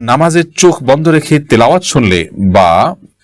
নামাজের চোখ বন্ধ রেখে তেলাওয়াত শুনলে বা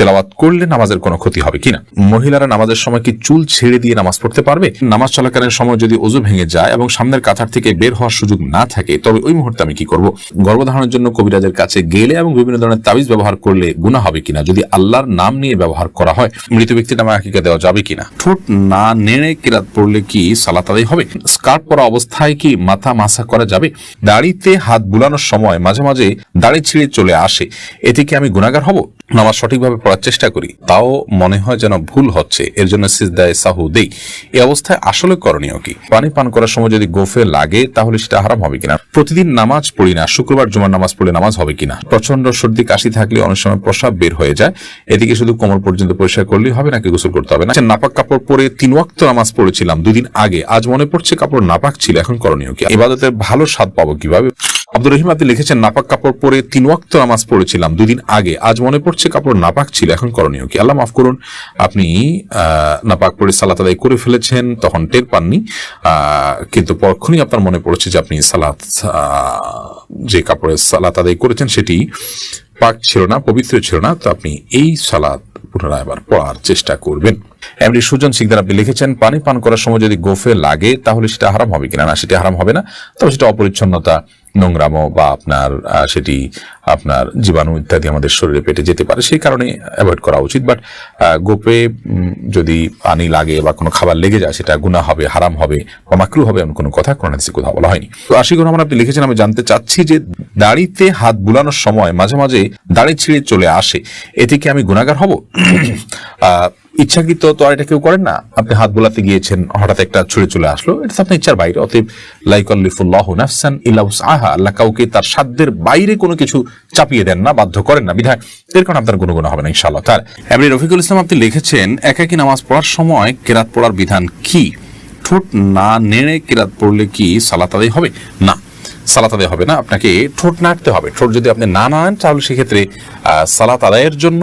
তেলাওয়াত করলে নামাজের কোনো ক্ষতি হবে কিনা? মহিলারা নামাজের সময় কি চুল ছেড়ে দিয়ে নামাজ পড়তে পারবে? নামাজ চলাকালীন সময় যদি ওজু ভেঙে যায় এবং সামনের কাতার থেকে বের হওয়ার সুযোগ না থাকে, তবে ওই মুহূর্তে আমি কি করব? গর্ভধারণের জন্য কবিরাজের কাছে গেলে এবং বিভিন্ন ধরনের তাবিজ ব্যবহার করলে গুণা হবে কিনা? যদি আল্লাহর নাম নিয়ে ব্যবহার করা হয়, মৃত ব্যক্তির নামে আকিকা দেওয়া যাবে কিনা? ঠোঁট না নেড়ে কিরাত পড়লে কি সালাত আদায় হবে? স্কার্ফ পরা অবস্থায় কি মাথা মাসা করা যাবে? দাড়িতে হাত বুলানোর সময় মাঝে মাঝে দাড়ি ছিঁড়ে চলে আসে। এতে কি আমি গুণাগার হব? নামাজ সঠিকভাবে পড়ার চেষ্টা করি। তাও মনে হয় যেন ভুল হচ্ছে। এর জন্য সিজদায় সাহু দেই। এই অবস্থায় আসলে করণীয় কি? পানি পান করার সময় যদি গোফে লাগে তাহলে সেটা হারাম হবে কিনা? প্রতিদিন নামাজ পড়ি না। শুক্রবার জুমার নামাজ পড়লে নামাজ হবে কিনা? প্রচণ্ড সর্দি কাশি থাকলে অনেক সময় প্রসাব বের হয়ে যায়। এদিকে শুধু কোমর পর্যন্ত পরিষ্কার করলেই হবে নাকি গোসল করতে হবে? না আচ্ছা, নাপাক কাপড় পরে তিন ওয়াক্ত নামাজ পড়েছিলাম দুদিন আগে। আজ মনে পড়ছে কাপড় নাপাক ছিল। এখন করণীয় কি? ইবাদতের ভালো স্বাদ পাবো কীভাবে? আব্দুর রহিম আপনি লিখেছেন, নাপাক কাপড় পরে তিন ওয়াক্ত নামাজ পড়েছিলাম দুদিন আগে। আজ মনে পড়ছে কাপড় নাপাক ছিল, এখন করণীয় কি? আল্লাহ মাফ করুন, আপনি নাপাক পরে সালাত আদায় করে ফেলেছেন, তখন টের পাননি। কিন্তু পরক্ষণই আপনার মনে পড়েছে যে আপনি সালাত যে কাপড়ে সালাত আদায় করেছেন সেটি পাক ছিল না, পবিত্র ছিল না, তো আপনি এই সালাত পুনরায় আবার পড়ার চেষ্টা করবেন। এমনি সুজন সিকদার আপনি লিখেছেন, পানি পান করার সময় যদি গোফে লাগে, তাহলে সেটা হারাম হবে কিনা? না, সেটা হারাম হবে না, তবে সেটা অপরিচ্ছন্নতা নোংরামো বা আপনার সেটি আপনার জীবাণু ইত্যাদি আমাদের শরীরে পেটে যেতে পারে, সেই কারণে অ্যাভয়েড করা উচিত। বাট গোপে যদি পানি লাগে বা কোনো খাবার লেগে যায়, সেটা গুণা হবে, হারাম হবে বা মাকরু হবে এমন কোনো কথা কোনো হাদিসে কোথাও বলা হয়নি। তো আশিক রহমান, আপনি লিখেছেন, আমি জানতে চাচ্ছি যে দাড়িতে হাত বুলানোর সময় মাঝে মাঝে দাড়ি ছিঁড়ে চলে আসে, এতে কি আমি গুণাগার হব? ইচ্ছাকৃত তো আর এটা কেউ করেন না। আপনি হাত বোলাতে গিয়েছেন, হঠাৎ একটা ছুঁড়ে চলে আসলো। এটা আপনার ইচ্ছার বাইরে। অতএব লাইকল্লিফুল্লাহ নাফসান ইলাউস আহা আল্লাহ কাউকে তার সাধ্যের বাইরে কোনো কিছু চাপিয়ে দেন না, বাধ্য করেন না। বিধায় এর কারণে আপনার কোনো গুণ হবে না, ইনশাআল্লাহ। তার এমনি রফিকুল ইসলাম আপনি লিখেছেন, একাকি নামাজ পড়ার সময় কেরাত পড়ার বিধান কি? ঠোঁট না নেড়ে কেরাত পড়লে কি সালাত আদায় হবে? না, সালাত আদায় হবে না। আপনাকে ঠোঁট নাড়তে হবে। ঠোঁট যদি আপনি না নাড়েন তাহলে সেক্ষেত্রে সালাত আদায়ের জন্য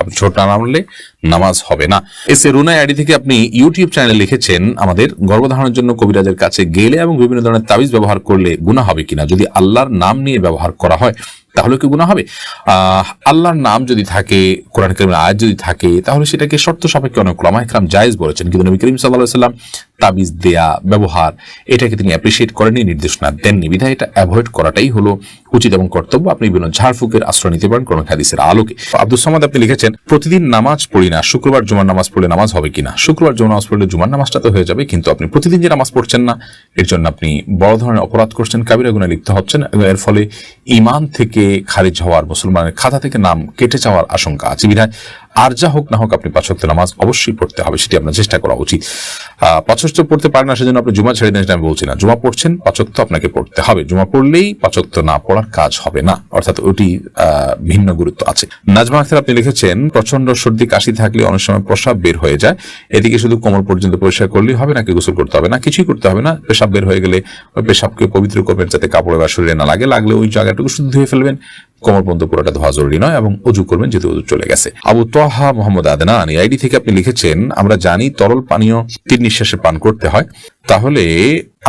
আপনি ছোট না নামলে নামাজ হবে না। এস এ রুনা আইডি থেকে আপনি ইউটিউব চ্যানেলে লিখেছেন, আমাদের গর্ভধারণের জন্য কবিরাজের কাছে গেলে এবং বিভিন্ন ধরনের তাবিজ ব্যবহার করলে গুণা হবে কিনা, যদি আল্লাহর নাম নিয়ে ব্যবহার করা হয়। তাহলে কি গুণা হবে? আল্লাহর নাম যদি থাকে, কোরআন করিমের আয়াত যদি থাকে, তাহলে সেটাকে শর্ত সাপেক্ষে অনেক ওলামা একরাম জায়েজ বলেছেন। কিন্তু নবী করিম সাল্লাহ সাল্লাম তাবিজ দেয়া, ব্যবহার, এটাকে তিনি অ্যাপ্রিসিয়েট করেনি নির্দেশনা দেননি। বিধায় এটা অ্যাভয়েড করাটাই হলো উচিত এবং কর্তব্য। আপনি বিভিন্ন ঝাড়ফুকের আশ্রয় নিতে পারেন কোন হাদিসের আলোকে। আব্দুল সামাদ আপনি লিখেছেন, প্রতিদিন নামাজ পড়ি না, শুক্রবার জুমার নামাজ পড়লে নামাজ হবে কিনা? শুক্রবার জুমার নামাজ পড়লে জুমার নামাজটা তো হয়ে যাবে, কিন্তু আপনি প্রতিদিন যে নামাজ পড়ছেন না, এর জন্য আপনি বড় ধরনের অপরাধ করছেন, কাবিরা গুণে লিপ্ত হচ্ছেন। এবং এর ফলে ইমান থেকে খারিজ হওয়ার মুসলমানের খাতা থেকে নাম কেটে যাওয়ার আশঙ্কা আছে। বিধায় আর যা হোক না হোক আপনি পাঁচক্ত নামাজ অবশ্যই পড়তে হবে, সেটি আপনার চেষ্টা করা উচিত। পাঁচক্ত পড়তে পারেন না, সেজন্য আপনি জুমা ছেড়ে দেন আমি বলছি না। জুমা পড়ছেন পাঁচক্ত আপনাকে পড়তে হবে। জুমা পড়লেই পাঁচক্ত না পড়ার কাজ হবে না। অর্থাৎ ওটি ভিন্ন গুরুত্ব আছে। নাজমা আখতার আপনি লিখেছেন প্রচণ্ড সর্দি কাশি থাকলে অনেক সময় প্রসাব বের হয়ে যায়। এদিকে শুধু কোমর পর্যন্ত পরিষ্কার করলেই হবে, নাকি গোসল করতে হবে? না, কিছুই করতে হবে না। পেশাব বের হয়ে গেলে পেশাবকে পবিত্র করবেন, যাতে কাপড়ে বা শরীরে না লাগে। লাগলে ওই জায়গাটুকু শুধু ধুয়ে ফেলবেন। কোমর পর্যন্ত পুরোটা ধোয়া জরুরি নয় এবং অজু করবেন যেহেতু অজু চলে গেছে। আবু তোহা মোহাম্মদ আদনান, এই আইডি থেকে আপনি লিখেছেন, আমরা জানি তরল পানীয় তিন নিঃশ্বাসে পান করতে হয়। তাহলে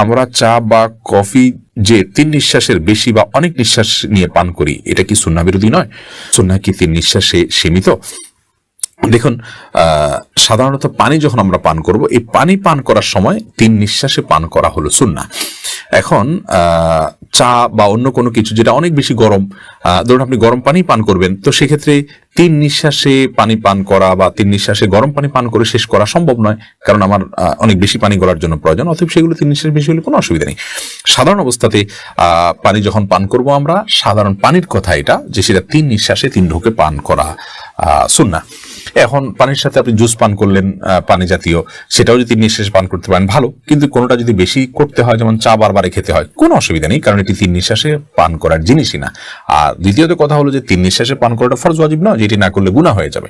আমরা চা বা কফি যে তিন নিঃশ্বাসের বেশি বা অনেক নিঃশ্বাস নিয়ে পান করি, এটা কি সুন্না বিরোধী নয়? সুন্না কি তিন নিঃশ্বাসে সীমিত? দেখুন সাধারণত পানি যখন আমরা পান করব, এই পানি পান করার সময় তিন নিঃশ্বাসে পান করা হলো সুন্না এখন চা বা অন্য কোনো কিছু যেটা অনেক বেশি গরম ধরুন আপনি গরম পানি পান করবেন, তো সেক্ষেত্রে তিন নিঃশ্বাসে পানি পান করা বা তিন নিঃশ্বাসে গরম পানি পান করে শেষ করা সম্ভব নয়, কারণ আমার অনেক বেশি পানি গলার জন্য প্রয়োজন, অতএব সেগুলো তিন নিঃশ্বাস বেশি হলে কোনো অসুবিধা নেই। সাধারণ অবস্থাতে পানি যখন পান করব আমরা, সাধারণ পানির কথা এটা, যে সেটা তিন নিঃশ্বাসে তিন ঢোকে পান করা সুন্না এখন পানির সাথে আপনি জুস পান করলেন পানি জাতীয়, সেটাও যদি নিঃশ্বাসে পান করতে পারেন, ভালো। কিন্তু কোনোটা যদি বেশি করতে হয়, যেমন চা বারবারে খেতে হয়, কোনো অসুবিধা নেই, কারণ এটি তিন নিঃশ্বাসে পান করার জিনিসই না। আর দ্বিতীয়ত কথা হলো যে, তিন নিঃশ্বাসে পান করাটা ফরজ, ওয়াজিব নয় যেটি না করলে গুণা হয়ে যাবে।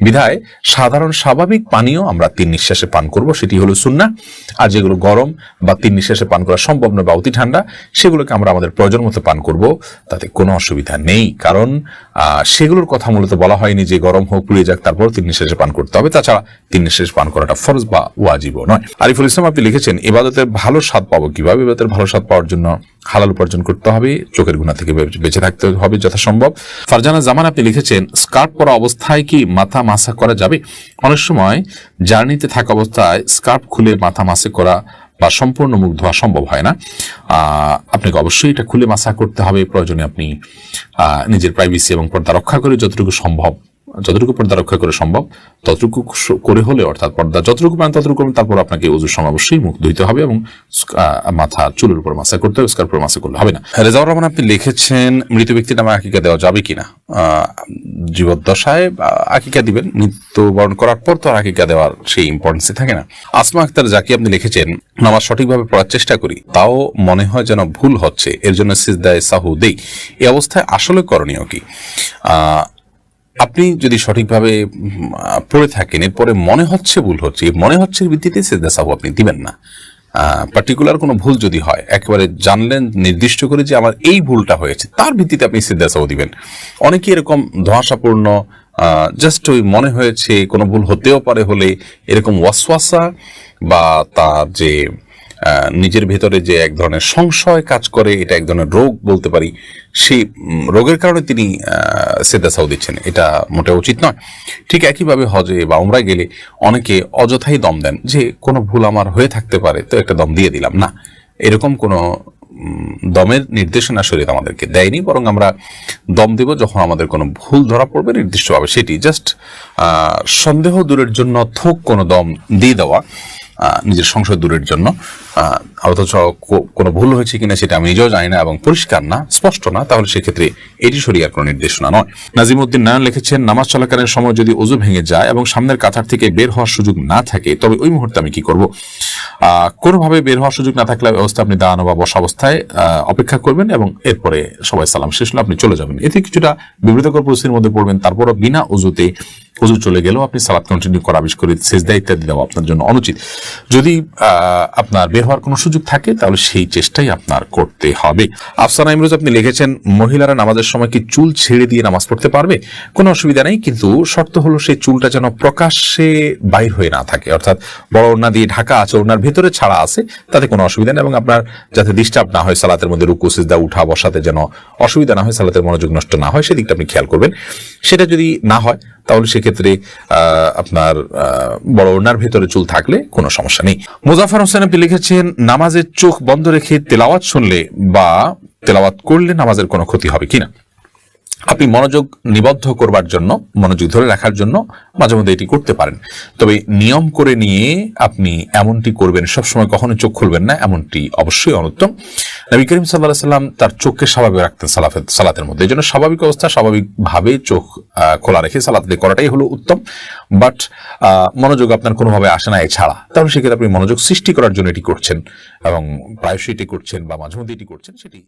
বিধায় সাধারণ স্বাভাবিক পানীয় আমরা তিন নিঃশ্বাসে পান করব, সেটি হলো সুন্না আর যেগুলো গরম বা তিন নিঃশ্বাসে পান করা সম্ভব নয় বা অতি ঠান্ডা, সেগুলোকে আমরা আমাদের প্রয়োজন মতো পান করব, তাতে কোনো অসুবিধা নেই। কারণ সেগুলোর কথা মূলত বলা হয়নি যে গরম হোক পুড়িয়ে যাক, তারপর তিন নিঃশ্বাসে পান করতে হবে। তাছাড়া তিন নিঃশ্বাসে পান করাটা ফরজ বা ওয়াজিবও নয়। আরিফুল ইসলাম, আপনি লিখেছেন ইবাদতের ভালো স্বাদ পাবো কীভাবে? ইবাদতের ভালো স্বাদ পাওয়ার জন্য হালাল উপার্জন করতে হবে, চোখের গুণা থেকে বেঁচে থাকতে হবে যথাসম্ভব। ফারজানা জামান, আপনি লিখেছেন, স্কার্ট পরা অবস্থায় কি মাথা মাসা করা যাবে? অনেক সময় জার্নিতে থাকা অবস্থায় স্কার্ফ খুলে মাথা মাসে করা বা সম্পূর্ণ মুখ ধোয়া সম্ভব হয় না। আপনাকে অবশ্যই এটা খুলে মাসা করতে হবে। প্রয়োজনে আপনি নিজের প্রাইভেসি এবং পর্দা রক্ষা করে যতটুকু সম্ভব যতটুকু পর্দা রক্ষা করে সম্ভব, ততটুকু করে হলে অর্থাৎ পর্দা যতটুকু পান ততটুকু তারপর আপনাকে উজুর সময় অবশ্যই মুখ ধুইতে হবে এবং মাথা, চুলের উপর মাসা করতে হবে স্কার্ফের মাসা করলে হবে না। রেজাউর রহমান, আপনি লিখেছেন, মৃত ব্যক্তির নামে আকিকা দেওয়া যাবে কিনা জীবদ্দশায় আকিকা দিবেন, মৃত্যুবরণ করার পর তো আর আকিকা দেওয়ার সেই ইম্পর্টেন্সই থাকে না। আসমা আক্তার যাকে আপনি লিখেছেন, নামাজ সঠিকভাবে পড়ার চেষ্টা করি, তাও মনে হয় যেন ভুল হচ্ছে, এর জন্য সিজদায় সাহু দেই। এই অবস্থায় আসলে করণীয় কি? আপনি যদি সঠিকভাবে পড়ে থাকেন, এরপরে মনে হচ্ছে ভুল হচ্ছে মনে হচ্ছে ভিত্তিতে সেজদা সাহু আপনি দিবেন না। পার্টিকুলার কোনো ভুল যদি হয়, একেবারে জানলেন, নির্দিষ্ট করে যে আমার এই ভুলটা হয়েছে, তার ভিত্তিতে আপনি সিদ্ধা সাহু দিবেন। অনেকে এরকম ধোঁয়াশাপূর্ণ জাস্ট ওই মনে হয়েছে, কোনো ভুল হতেও পারে হলে, এরকম ওয়াসওয়াসা বা তার যে নিজের ভেতরে যে এক ধরনের সংশয় কাজ করে, এটা এক ধরনের রোগ বলতে পারি, সেই রোগের কারণে তিনি সেদা সাউ দিচ্ছেন। এটা মোটে উচিত নয়। ঠিক একইভাবে হজে বা উমরায় গেলে অনেকে অযথাই দম দেন যে, কোনো ভুল আমার হয়ে থাকতে পারে, তো একটা দম দিয়ে দিলাম। না, এরকম কোনো দমের নির্দেশনা শরীর আমাদেরকে দেয়নি, বরং আমরা দম দেব যখন আমাদের কোনো ভুল ধরা পড়বে নির্দিষ্টভাবে সেটি। জাস্ট সন্দেহ দূরের জন্য থোক কোনো দম দিয়ে দেওয়া নিজের সংশয় দূরের জন্য। অথচ কোনো ভুল হয়েছে কিনা সেটা আমি নিজেও জানি না এবং পরিষ্কার না, স্পষ্ট না, তাহলে সেক্ষেত্রে এটি শরিয়ার কোনো নির্দেশনা নয়। নাজিমউদ্দিন নায়ন লিখেছেন, নামাজ চলাকালীন সময় যদি অজু ভেঙে যায় এবং সামনের কাতার থেকে বের হওয়ার সুযোগ না থাকে, তবে ওই মুহূর্তে আমি কি করব? কোনোভাবে বের হওয়ার সুযোগ না থাকলে অবস্থা আপনি দাঁড়ানো বা বসা অবস্থায় অপেক্ষা করবেন এবং এরপরে সবাই সালাম শেষ হলে আপনি চলে যাবেন। এতে কিছুটা বিব্রতকর পরিস্থিতির মধ্যে পড়বেন, তারপরও বিনা অজুতে অজু চলে গেলেও আপনি সালাদ কন্টিনিউ করা বিশেষ করে সেজদা ইত্যাদি দেওয়া আপনার জন্য অনুচিত। যদি আপনার বের হওয়ার কোনো সুযোগ থাকে, তাহলে সেই চেষ্টাই আপনার করতে হবে। আফসানা ইমরোজ, আপনি লিখেছেন, মহিলারা নামাজের সময় কি চুল ছেড়ে দিয়ে নামাজ পড়তে পারবে? কোনো অসুবিধা নেই, কিন্তু শর্ত হলো সেই চুলটা যেন প্রকাশ্যে বাইর হয়ে না থাকে। অর্থাৎ বড় ওড়না দিয়ে ঢাকা আছে, ওড়নার ভেতরে ছাড়া আছে, তাতে কোনো অসুবিধা নেই এবং আপনার যাতে ডিস্টার্ব না হয়, সালাতের মধ্যে রুকু, সিজদা, উঠা, বসাতে যেন অসুবিধা না হয়, সালাতের মনোযোগ নষ্ট না হয়, সেদিকটা আপনি খেয়াল করবেন। সেটা যদি না হয় তাহলে সেক্ষেত্রে আপনার বড় ওনার ভেতরে চুল থাকলে কোনো সমস্যা নেই। মুজাফর হোসেন আপনি লিখেছেন, নামাজের চোখ বন্ধ রেখে তেলাওয়াত শুনলে বা তেলাওয়াত করলে নামাজের কোনো ক্ষতি হবে কিনা? আপনি মনোযোগ নিবদ্ধ করবার জন্য, মনোযোগ ধরে রাখার জন্য মাঝে মধ্যে এটি করতে পারেন। তবে নিয়ম করে নিয়ে আপনি এমনটি করবেন, সবসময় কখনো চোখ খুলবেন না, এমনটি অবশ্যই অনুত্তম। নবী করিম সাল্লাহ সাল্লাম তার চোখকে স্বাভাবিক রাখতেন সালাফে- সালাতের মধ্যে। এই জন্য স্বাভাবিক অবস্থা, স্বাভাবিকভাবে চোখ খোলা রেখে সালাত করাটাই হলো উত্তম। বাট মনোযোগ আপনার কোনোভাবে আসে না এছাড়া। তাহলে সেক্ষেত্রে আপনি মনোযোগ সৃষ্টি করার জন্য এটি করছেন এবং প্রায়শই এটি করছেন বা মাঝে মধ্যে এটি করছেন, সেটি